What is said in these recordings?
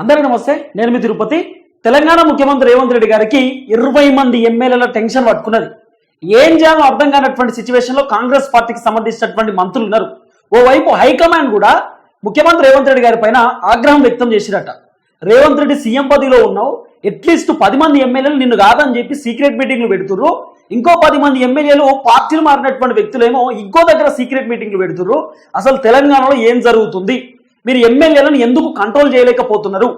అందరికీ నమస్తే నేను మీ తిరుపతి. తెలంగాణ ముఖ్యమంత్రి రేవంత్ రెడ్డి గారికి ఇరవై మంది ఎమ్మెల్యేల టెన్షన్ పట్టుకున్నది. ఏం చేయాలో అర్థం కానటువంటి సిచ్యువేషన్లో కాంగ్రెస్ పార్టీకి సంబంధించినటువంటి మంత్రులు ఉన్నారు. ఓవైపు హైకమాండ్ కూడా ముఖ్యమంత్రి రేవంత్ రెడ్డి గారి పైన ఆగ్రహం వ్యక్తం చేసిరట. రేవంత్ రెడ్డి సీఎం పదవిలో ఉన్నావు అట్లీస్ట్ పది మంది ఎమ్మెల్యేలు నిన్ను కాదని చెప్పి సీక్రెట్ మీటింగ్లు పెడుతుర్రు. ఇంకో పది మంది ఎమ్మెల్యేలు పార్టీలు మారినటువంటి వ్యక్తులేమో ఇంకో దగ్గర సీక్రెట్ మీటింగ్లు పెడుతుర్రు. అసలు తెలంగాణలో ఏం జరుగుతుంది? మీరు ఎమ్మెల్యేలను ఎందుకు కంట్రోల్ చేయలేకపోతున్నారు?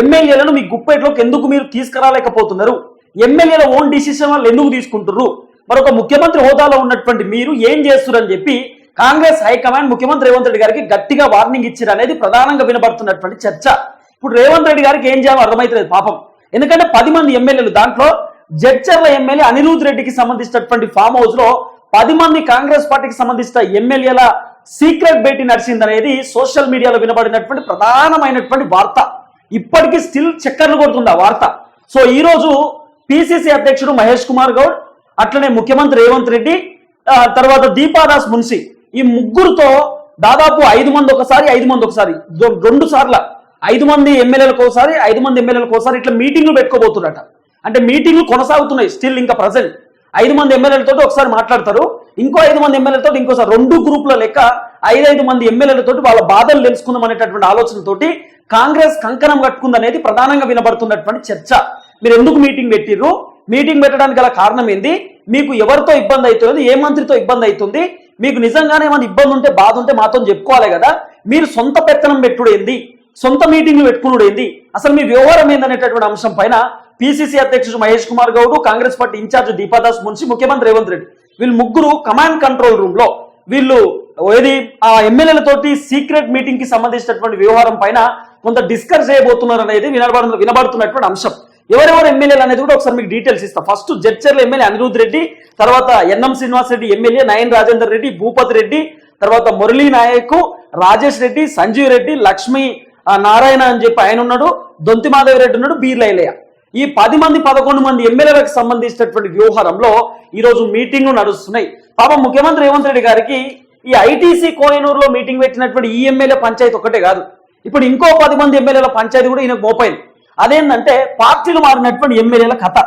ఎమ్మెల్యేలను మీ గుప్పేట్లోకి ఎందుకు మీరు తీసుకురాలేకపోతున్నారు? ఎమ్మెల్యేల ఓన్ డిసిషన్ వాళ్ళు ఎందుకు తీసుకుంటున్నారు? మరొక ముఖ్యమంత్రి హోదాలో ఉన్నటువంటి మీరు ఏం చేస్తున్నారని చెప్పి కాంగ్రెస్ హైకమాండ్ ముఖ్యమంత్రి రేవంత్ రెడ్డి గారికి గట్టిగా వార్నింగ్ ఇచ్చారు అనేది ప్రధానంగా వినబడుతున్నటువంటి చర్చ. ఇప్పుడు రేవంత్ రెడ్డి గారికి ఏం చేయాలో అర్థమైతలేదు పాపం. ఎందుకంటే పది మంది ఎమ్మెల్యేలు దాంట్లో జడ్చర్ల ఎమ్మెల్యే అనిరుద్ రెడ్డికి సంబంధించినటువంటి ఫామ్ హౌస్లో పది మంది కాంగ్రెస్ పార్టీకి సంబంధించిన ఎమ్మెల్యేల సీక్రెట్ భేటీ నడిచిందనేది సోషల్ మీడియాలో వినబడినటువంటి ప్రధానమైనటువంటి వార్త. ఇప్పటికీ స్టిల్ చక్కర్లు కొడుతుంది ఆ వార్త. సో ఈ రోజు పిసిసి అధ్యక్షుడు మహేష్ కుమార్ గౌడ్ అట్లనే ముఖ్యమంత్రి రేవంత్ రెడ్డి తర్వాత దీపాదాస్ మున్సి ఈ ముగ్గురుతో దాదాపు ఐదు మంది ఒకసారి ఐదు మంది ఒకసారి రెండు సార్ల ఐదు మంది ఎమ్మెల్యేలకు ఒకసారి ఐదు మంది ఎమ్మెల్యేలకు ఒకసారి ఇట్లా మీటింగ్లు పెట్టుకోబోతున్నట అంటే మీటింగ్లు కొనసాగుతున్నాయి స్టిల్ ఇంకా ప్రజెంట్. ఐదు మంది ఎమ్మెల్యేలతో ఒకసారి మాట్లాడతారు. ఇంకో ఐదు మంది ఎమ్మెల్యేలతో ఇంకోసారి రెండు గ్రూపుల లెక్క ఐదైదు మంది ఎమ్మెల్యేలతో వాళ్ళ బాధలు తెలుసుకుందాం అనేటటువంటి ఆలోచనతోటి కాంగ్రెస్ కంకణం కట్టుకుందనేది ప్రధానంగా వినబడుతున్నటువంటి చర్చ. మీరు ఎందుకు మీటింగ్ పెట్టిర్రు? మీటింగ్ పెట్టడానికి గల కారణం ఏంది? మీకు ఎవరితో ఇబ్బంది అవుతుంది ఏ మంత్రితో ఇబ్బంది అవుతుంది? మీకు నిజంగానే ఏమైనా ఇబ్బంది ఉంటే బాధ ఉంటే మాతో చెప్పుకోవాలి కదా? మీరు సొంత పెత్తనం పెట్టుడు ఏంది? సొంత మీటింగ్లు పెట్టుకున్నాడు ఏంది? అసలు మీ వ్యవహారం ఏందనేటటువంటి అంశం పైన పిసిసి అధ్యక్షుడు Mahesh Kumar Goud Congress party incharge Deepa Das Munshi ముఖ్యమంత్రి రేవంత్ రెడ్డి వీళ్ళు ముగ్గురు కమాండ్ కంట్రోల్ రూమ్లో వీళ్ళు ఏది ఆ ఎమ్మెల్యేలతోటి సీక్రెట్ మీటింగ్కి సంబంధించినటువంటి వ్యవహారం పైన కొంత డిస్కస్ చేయబోతున్నారు అనేది వినబడు వినబడుతున్నటువంటి అంశం. ఎవరెవరు ఎమ్మెల్యేలు అనేది కూడా ఒకసారి మీకు డీటెయిల్స్ ఇస్తాం. ఫస్ట్ జడ్చర్ల ఎమ్మెల్యే అనిరుద్ రెడ్డి తర్వాత N M Srinivas Reddy MLA Nayan Rajender Reddy Bhupathi Reddy తర్వాత మురళీ నాయక్ రాజేష్ రెడ్డి సంజీవ్ రెడ్డి లక్ష్మీ ఆ, నారాయణ అని చెప్పి ఆయన ఉన్నాడు దొంతిమాధవ్ రెడ్డి ఉన్నాడు బీర్లైలయ్య ఈ పది మంది పదకొండు మంది ఎమ్మెల్యేలకు సంబంధించినటువంటి వ్యవహారంలో ఈరోజు మీటింగ్లు నడుస్తున్నాయి. పాపం ముఖ్యమంత్రి రేవంత్ రెడ్డి గారికి ఈ ఐటీసీ కోయనూరులో మీటింగ్ పెట్టినటువంటి ఈ ఎమ్మెల్యే పంచాయతీ ఒకటే కాదు. ఇప్పుడు ఇంకో పది మంది ఎమ్మెల్యేల పంచాయతీ కూడా ఈయనకు మోపైంది. అదేంటంటే పార్టీలు మారినటువంటి ఎమ్మెల్యేల కథ.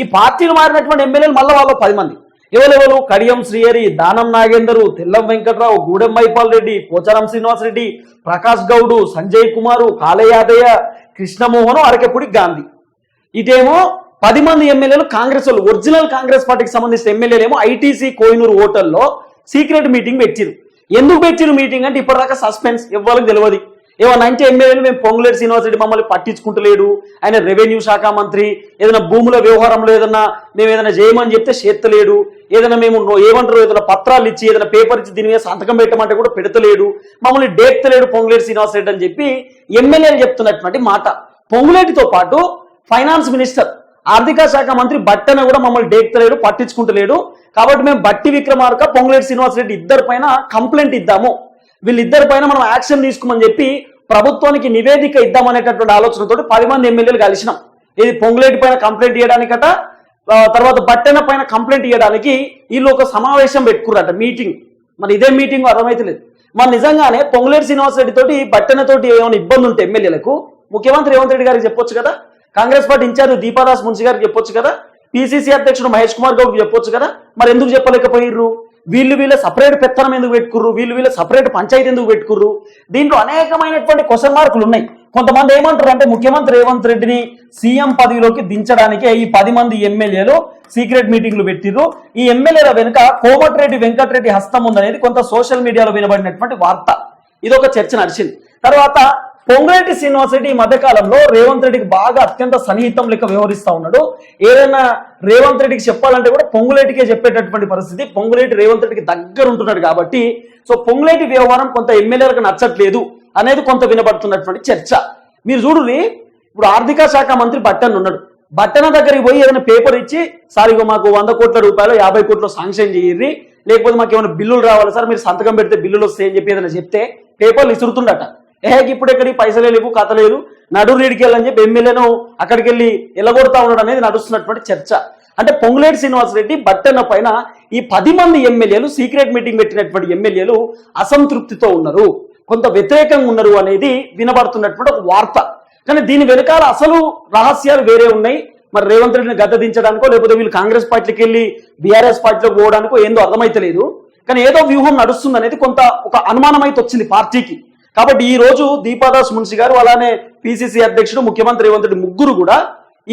ఈ పార్టీలు మారినటువంటి ఎమ్మెల్యేలు మళ్ళీ వాళ్ళు పది మంది. ఎవరెవరు? కడియం శ్రీహరి దానం నాగేందరు తెల్లం వెంకట్రావు గూడెం మైపాల్ రెడ్డి పోచారం శ్రీనివాస్ రెడ్డి ప్రకాష్ గౌడు సంజయ్ కుమారు కాళయాదయ్య కృష్ణమోహన్ అరకెపుడి గాంధీ. ఇదేమో పది మంది ఎమ్మెల్యేలు కాంగ్రెస్ వాళ్ళు ఒరిజినల్ కాంగ్రెస్ పార్టీకి సంబంధించిన ఎమ్మెల్యేలు ఏమో ఐటీసీ కోయినూరు హోటల్లో సీక్రెట్ మీటింగ్ పెట్టిరు. ఎందుకు పెట్టిరు మీటింగ్ అంటే ఇప్పటిదాకా సస్పెన్స్ ఇవ్వాలని తెలియదు ఏమన్నా అంటే ఎమ్మెల్యేలు మేము పొంగులేరు శ్రీనివాసరెడ్డి మమ్మల్ని పట్టించుకుంటలేడు. ఆయన రెవెన్యూ శాఖ మంత్రి ఏదైనా భూముల వ్యవహారంలో ఏదైనా మేము ఏదైనా చేయమని చెప్తే చేత్తలేడు. ఏదైనా మేము ఏమంటారు ఏదైనా పత్రాలు ఇచ్చి ఏదైనా పేపర్ ఇచ్చి దీని మీద సంతకం పెట్టమంటే కూడా పెడతలేడు. మమ్మల్ని డేక్తలేడు పొంగులేరు శ్రీనివాసరెడ్డి అని చెప్పి ఎమ్మెల్యేలు చెప్తున్నటువంటి మాట. పొంగులేటితో పాటు ఫైనాన్స్ మినిస్టర్ ఆర్థిక శాఖ మంత్రి బట్టన కూడా మమ్మల్ని డేక్తలేడు పట్టించుకుంటలేడు. కాబట్టి మేము బట్టి విక్రమార్క పొంగులేటి శ్రీనివాస్ రెడ్డి ఇద్దరి పైన కంప్లైంట్ ఇద్దాము. వీళ్ళిద్దరి పైన మనం యాక్షన్ తీసుకోమని చెప్పి ప్రభుత్వానికి నివేదిక ఇద్దామనేటటువంటి ఆలోచనతో పది మంది ఎమ్మెల్యేలు కలిసినాం. ఇది పొంగులేటి పైన కంప్లైంట్ ఇవ్వడానికట తర్వాత బట్టెన పైన కంప్లైంట్ ఇవ్వడానికి వీళ్ళు ఒక సమావేశం పెట్టుకున్నారట మీటింగ్. మరి ఇదే మీటింగ్ అర్థమైతలేదు. మరి నిజంగానే పొంగులేటి శ్రీనివాస్ రెడ్డి తోటి బట్టెనతోటి ఏమైనా ఇబ్బంది ఉంటే ఎమ్మెల్యేలకు ముఖ్యమంత్రి రేవంత్ రెడ్డి గారికి చెప్పొచ్చు కదా? Congress party incharge Deepa Das Munshi గారికి చెప్పొచ్చు కదా? పిసిసి అధ్యక్షుడు మహేష్ కుమార్ గౌడ్కి చెప్పొచ్చు కదా? మరి ఎందుకు చెప్పలేకపోయిర్రు? వీళ్ళు వీళ్ళ సపరేట్ పెత్తనం ఎందుకు పెట్టుకుర్రు? వీళ్ళు వీళ్ళ సపరేట్ పంచాయతీ ఎందుకు పెట్టుకుర్రు? దీంట్లో అనేకమైనటువంటి క్వశ్చన్ మార్కులు ఉన్నాయి. కొంతమంది ఏమంటారు అంటే ముఖ్యమంత్రి రేవంత్ రెడ్డిని సీఎం పదవిలోకి దించడానికే ఈ పది మంది ఎమ్మెల్యేలు సీక్రెట్ మీటింగ్లు పెట్టిర్రు. ఈ ఎమ్మెల్యేల వెనుక కోమటిరెడ్డి వెంకటరెడ్డి హస్తం ఉందనేది కొంత సోషల్ మీడియాలో వినబడినటువంటి వార్త. ఇది ఒక చర్చ నడిచింది. తర్వాత పొంగులేటి శ్రీనివాస్ రెడ్డి ఈ మధ్యకాలంలో రేవంత్ రెడ్డికి బాగా అత్యంత సన్నిహితం లెక్క వ్యవహరిస్తా ఉన్నాడు. ఏదైనా రేవంత్ రెడ్డికి చెప్పాలంటే కూడా పొంగులేటికే చెప్పేటటువంటి పరిస్థితి. పొంగులేటి రేవంత్ రెడ్డికి దగ్గర ఉంటున్నాడు కాబట్టి సో పొంగులేటి వ్యవహారం కొంత ఎమ్మెల్యేలకు నచ్చట్లేదు అనేది కొంత వినబడుతున్నటువంటి చర్చ. మీరు చూడుని ఇప్పుడు ఆర్థిక శాఖ మంత్రి బట్టన్ ఉన్నాడు. బట్టన దగ్గరికి పోయి ఏదైనా పేపర్ ఇచ్చి సార్ ఇగో మాకు వంద కోట్ల రూపాయలు యాభై కోట్లు శాంక్షన్ చేయర్రి. లేకపోతే మాకు ఏమైనా బిల్లులు రావాలి సార్ మీరు సంతకం పెడితే బిల్లులు వస్తాయని చెప్పి ఏదైనా చెప్తే పేపర్లు ఇసురుతుండట. ఏహకి ఇప్పుడు ఎక్కడికి పైసలే లేవు కథ లేదు. నడు రీడికి వెళ్ళని చెప్పి ఎమ్మెల్యేను అక్కడికి వెళ్ళి ఎల్లగొడతా ఉండడం అనేది నడుస్తున్నటువంటి చర్చ. అంటే పొంగులేటి శ్రీనివాస్ రెడ్డి బట్టన్న పైన ఈ పది మంది ఎమ్మెల్యేలు సీక్రెట్ మీటింగ్ పెట్టినటువంటి ఎమ్మెల్యేలు అసంతృప్తితో ఉన్నారు. కొంత వ్యతిరేకంగా ఉన్నారు అనేది వినబడుతున్నటువంటి ఒక వార్త. కానీ దీని వెనకాల అసలు రహస్యాలు వేరే ఉన్నాయి. మరి రేవంత్ రెడ్డిని గద్దదించడానికో లేకపోతే వీళ్ళు కాంగ్రెస్ పార్టీకి వెళ్ళి బీఆర్ఎస్ పార్టీలోకి పోవడానికో ఏందో అర్థమైతలేదు. కానీ ఏదో వ్యూహం నడుస్తుంది అనేది కొంత ఒక అనుమానం అయితే వచ్చింది పార్టీకి. కాబట్టి ఈ రోజు దీపాదాస్ మున్సి గారు అలానే పిసిసి అధ్యక్షుడు ముఖ్యమంత్రి రేవంత్ రెడ్డి ముగ్గురు కూడా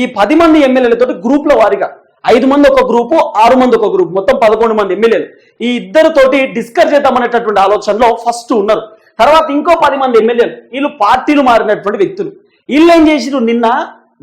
ఈ పది మంది ఎమ్మెల్యేలతో గ్రూప్ల వారిగా. ఐదు మంది ఒక గ్రూపు ఆరు మంది ఒక గ్రూప్ మొత్తం పదకొండు మంది ఎమ్మెల్యేలు. ఈ ఇద్దరితోటి డిస్కస్ చేద్దామనేటటువంటి ఆలోచనలో ఫస్ట్ ఉన్నారు. తర్వాత ఇంకో పది మంది ఎమ్మెల్యేలు. వీళ్ళు పార్టీలు మారినటువంటి వ్యక్తులు. వీళ్ళు ఏం చేసిరు నిన్న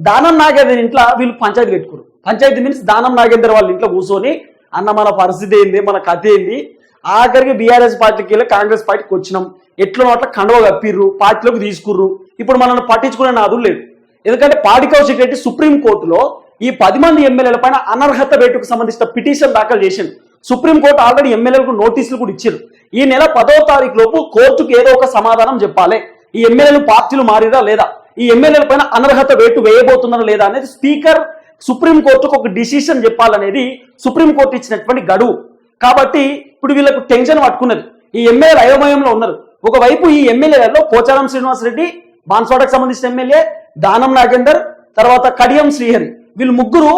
దానం నాగేందర్ ఇంట్లో వీళ్ళు పంచాయతీ పెట్టుకున్నారు పంచాయతీ మీన్స్ దానం నాగేందర్ వాళ్ళ ఇంట్లో కూర్చొని అన్న మన పరిస్థితి ఏంది? మన కథ ఏంది? ఆఖరికి బీఆర్ఎస్ పార్టీకి వెళ్ళి కాంగ్రెస్ పార్టీకి వచ్చినాం. ఎట్లనో అట్లా కండవ కప్పిర్రు పార్టీలోకి తీసుకుర్రు. ఇప్పుడు మనల్ని పట్టించుకునే నాదులు లేదు ఎందుకంటే పార్టీ కౌశిక్ రెడ్డి సుప్రీం కోర్టులో ఈ పది మంది ఎమ్మెల్యేల పైన అనర్హత వేటుకు సంబంధించిన పిటిషన్ దాఖలు చేసింది సుప్రీం కోర్టు ఆల్రెడీ ఎమ్మెల్యేలకు నోటీసులు కూడా ఇచ్చారు ఈ నెల పదో తారీఖు లోపు కోర్టుకు ఏదో ఒక సమాధానం చెప్పాలి. ఈ ఎమ్మెల్యేలు పార్టీలు మారిరా లేదా? ఈ ఎమ్మెల్యేల పైన అనర్హత వేటు వేయబోతున్నారా లేదా అనేది స్పీకర్ సుప్రీం కోర్టుకు ఒక డిసిషన్ చెప్పాలనేది సుప్రీం కోర్టు ఇచ్చినటువంటి గడువు. కాబట్టి ఇప్పుడు వీళ్ళకు టెన్షన్ పట్టుకున్నది. ఈ ఎమ్మెల్యేలు అయోమయంలో ఉన్నారు. ఒకవైపు ఈ ఎమ్మెల్యేలలో పోచారం శ్రీనివాసరెడ్డి బాన్స్వాడకు సంబంధించిన ఎమ్మెల్యే దానం నాగేందర్ తర్వాత కడియం శ్రీహరి. వీళ్ళు ముగ్గురు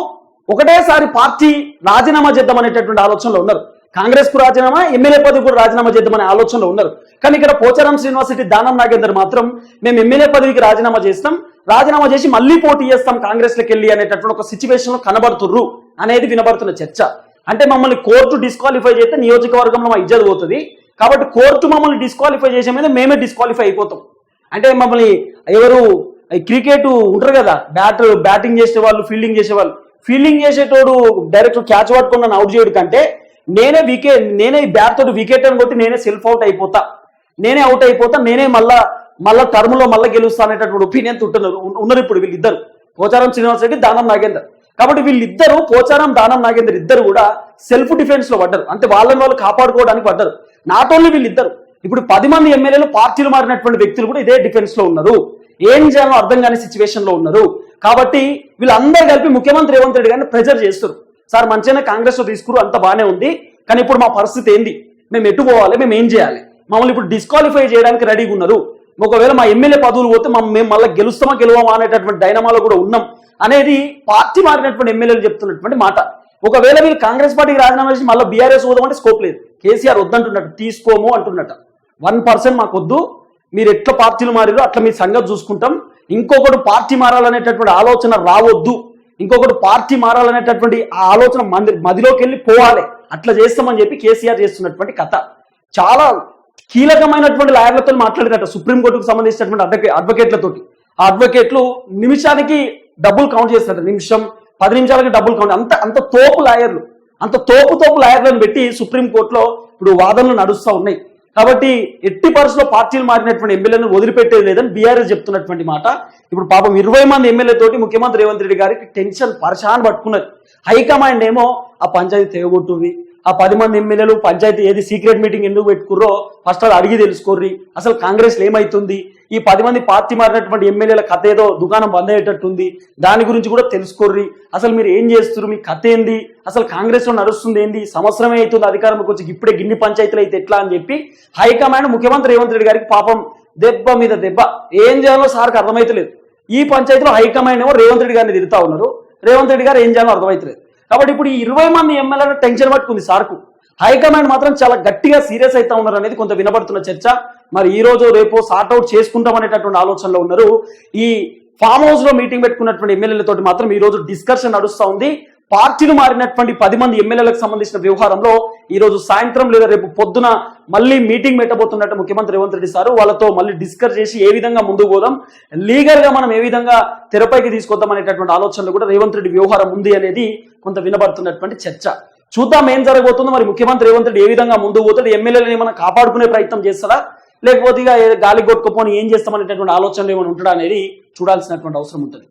ఒకటేసారి పార్టీ రాజీనామా చేద్దామనేటటువంటి ఆలోచనలో ఉన్నారు. కాంగ్రెస్కు రాజీనామా ఎమ్మెల్యే పదవి కూడా రాజీనామా చేద్దామనే ఆలోచనలో ఉన్నారు. కానీ ఇక్కడ పోచారం శ్రీనివాసరెడ్డి దానం నాగేందర్ మాత్రం మేము ఎమ్మెల్యే పదవికి రాజీనామా చేస్తాం. రాజీనామా చేసి మళ్ళీ పోటీ చేస్తాం కాంగ్రెస్లోకి వెళ్ళి అనేటటువంటి ఒక సిచ్యువేషన్లో కనబడుతుర్రు అనేది వినబడుతున్న చర్చ. అంటే మమ్మల్ని కోర్టు డిస్క్వాలిఫై చేస్తే నియోజకవర్గంలో మా ఇజ్జత్ పోతుంది. కాబట్టి కోర్టు మమ్మల్ని డిస్క్వాలిఫై చేసే మీద మేమే డిస్క్వాలిఫై అయిపోతాం. అంటే మమ్మల్ని ఎవరు క్రికెట్ ఉంటారు కదా బ్యాట్ బ్యాటింగ్ చేసే వాళ్ళు ఫీల్డింగ్ చేసే వాళ్ళు ఫీల్డింగ్ చేసేటోడు డైరెక్ట్ క్యాచ్ పట్టుకుని నన్ను అవుట్ చేయడు కంటే నేనే వికెట్ నేనే బ్యాట్ తోటి వికెట్ అని కొట్టి నేనే సెల్ఫ్ అవుట్ అయిపోతా. నేనే అవుట్ అయిపోతా నేనే మళ్ళా మళ్ళా టర్మ్లో మళ్ళీ గెలుస్తా అనేటటువంటి ఒపీనియన్ ఉంటున్నారు ఉన్నారు ఇప్పుడు వీళ్ళిద్దరు. పోచారం శ్రీనివాస్ రెడ్డి దానం నాగేందర్. కాబట్టి వీళ్ళిద్దరూ పోచారం దానం నాగేందర్ ఇద్దరు కూడా సెల్ఫ్ డిఫెన్స్లో పడ్డారు. అంటే వాళ్ళని వాళ్ళు కాపాడుకోవడానికి పడ్డారు. నాట్ ఓన్లీ వీళ్ళిద్దరు. ఇప్పుడు పది మంది ఎమ్మెల్యేలు పార్టీలు మారినటువంటి వ్యక్తులు కూడా ఇదే డిఫెన్స్లో ఉన్నారు. ఏం చేయాలో అర్థం కాని సిచ్యువేషన్లో ఉన్నారు. కాబట్టి వీళ్ళందరూ కలిపి ముఖ్యమంత్రి రేవంత్ రెడ్డి గారిని ప్రెజర్ చేస్తారు సార్ మంచిగానే కాంగ్రెస్లో తీసుకురు అంత బానే ఉంది. కానీ ఇప్పుడు మా పరిస్థితి ఏంది? మేము ఎటు పోవాలి? మేము ఏం చేయాలి? మమ్మల్ని ఇప్పుడు డిస్క్వాలిఫై చేయడానికి రెడీగా ఉన్నారు. ఒకవేళ మా ఎమ్మెల్యే పదవులు పోతే మేము మళ్ళీ గెలుస్తామా గెలవమా అనేటటువంటి డైనమాలో కూడా ఉన్నాం. అనేది పార్టీ మారినటువంటి ఎమ్మెల్యేలు చెప్తున్నటువంటి మాట. ఒకవేళ వీళ్ళు కాంగ్రెస్ పార్టీకి రాజీనామా చేసి మళ్ళీ బీఆర్ఎస్ పోదామంటే స్కోప్ లేదు. కేసీఆర్ వద్దంటున్నట్టు తీసుకోము అంటున్నట్టు. వన్ పర్సెంట్ మాకు వద్దు. మీరు ఎట్లా పార్టీలు మారిరో అట్లా మీ సంగతి చూసుకుంటాం. ఇంకొకటి పార్టీ మారాలనేటటువంటి ఆలోచన రావద్దు. ఇంకొకటి పార్టీ మారాలనేటటువంటి ఆ ఆలోచన మంది మదిలోకి వెళ్ళి పోవాలి. అట్లా చేస్తామని చెప్పి కేసీఆర్ చేస్తున్నటువంటి కథ. చాలా కీలకమైనటువంటి లాయర్లతో మాట్లాడినట్ట సుప్రీంకోర్టుకు సంబంధించినటువంటి అడ్వకే అడ్వకేట్లతోటి ఆ అడ్వకేట్లు నిమిషానికి డబ్బులు కౌంట్ చేస్తున్నారు నిమిషం పది నిమిషాలకి డబ్బులు కౌంట్. అంత అంత తోపు లాయర్లు. అంత తోపు తోపు లాయర్లను పెట్టి సుప్రీంకోర్టులో ఇప్పుడు వాదనలు నడుస్తూ ఉన్నాయి. కాబట్టి ఎట్టి పరిస్థితుల్లో పార్టీలు మారినటువంటి ఎమ్మెల్యేలను వదిలిపెట్టేది లేదని బీఆర్ఎస్ చెప్తున్నటువంటి మాట. ఇప్పుడు పాపం ఇరవై మంది ఎమ్మెల్యే తోటి ముఖ్యమంత్రి రేవంత్ రెడ్డి గారికి టెన్షన్ పరిశాన్ పట్టుకున్నది. హైకమాండ్ ఏమో ఆ పంచాయతీ తెగొట్టుంది ఆ పది మంది ఎమ్మెల్యేలు పంచాయతీ ఏది సీక్రెట్ మీటింగ్ ఎందుకు పెట్టుకుర్రో ఫస్ట్ అది అడిగి తెలుసుకోర్రి. అసలు కాంగ్రెస్ ఏమైతుంది? ఈ పది మంది పార్టీ మారినటువంటి ఎమ్మెల్యేల కథ ఏదో దుకాణం బంద్ అయ్యేటట్టుంది. దాని గురించి కూడా తెలుసుకోర్రి. అసలు మీరు ఏం చేస్తున్నారు మీ కథ ఏంది? అసలు కాంగ్రెస్లో నడుస్తుంది ఏంది? సంవత్సరమే అవుతుంది అధికారంలోకి వచ్చి ఇప్పుడే గిన్ని పంచాయతీలు అయితే ఎట్లా అని చెప్పి హైకమాండ్ ముఖ్యమంత్రి రేవంత్ రెడ్డి గారికి పాపం దెబ్బ మీద దెబ్బ. ఏం చేయాలో సార్కి అర్థమైతలేదు. ఈ పంచాయతీలో హైకమాండ్ ఏమో రేవంత్ రెడ్డి గారిని తిరుగుతా ఉన్నారు. రేవంత్ రెడ్డి గారు ఏం చేయాలో అర్థమైతలేదు. కాబట్టి ఇప్పుడు ఈ ఇరవై మంది ఎమ్మెల్యేలు టెన్షన్ పట్టుకుంది సార్కు. హైకమాండ్ మాత్రం చాలా గట్టిగా సీరియస్ అవుతా ఉన్నారు అనేది కొంత వినబడుతున్న చర్చ. మరి ఈ రోజు రేపు సార్ట్అవుట్ చేసుకుంటాం అనేటటువంటి ఆలోచనలో ఉన్నారు. ఈ ఫామ్ హౌస్లో మీటింగ్ పెట్టుకున్నటువంటి ఎమ్మెల్యేలతో మాత్రం ఈ రోజు డిస్కషన్ నడుస్తూ ఉంది. పార్టీలు మారినటువంటి పది మంది ఎమ్మెల్యేలకు సంబంధించిన వ్యవహారంలో ఈ రోజు సాయంత్రం లేదా రేపు పొద్దున మళ్ళీ మీటింగ్ పెట్టబోతున్నట్టు ముఖ్యమంత్రి రేవంత్ రెడ్డి సారు వాళ్ళతో మళ్ళీ డిస్కస్ చేసి ఏ విధంగా ముందుకు పోదాం లీగల్గా మనం ఏ విధంగా తెరపైకి తీసుకొద్దాం అనేటటువంటి ఆలోచనలు కూడా రేవంత్ రెడ్డి వ్యవహారం ఉంది అనేది కొంత వినబడుతున్నటువంటి చర్చ. చూద్దాం ఏం జరగబోతుందో మరి ముఖ్యమంత్రి రేవంత్ రెడ్డి ఏ విధంగా ముందుకు పోతాడు ఎమ్మెల్యేలను ఏమైనా కాపాడుకునే ప్రయత్నం చేస్తారా లేకపోతే ఇక గాలి కొట్టుకుపోని ఏం చేస్తామనేటటువంటి ఆలోచనలు ఏమైనా ఉంటాడా అనేది చూడాల్సినటువంటి అవసరం ఉంటుంది.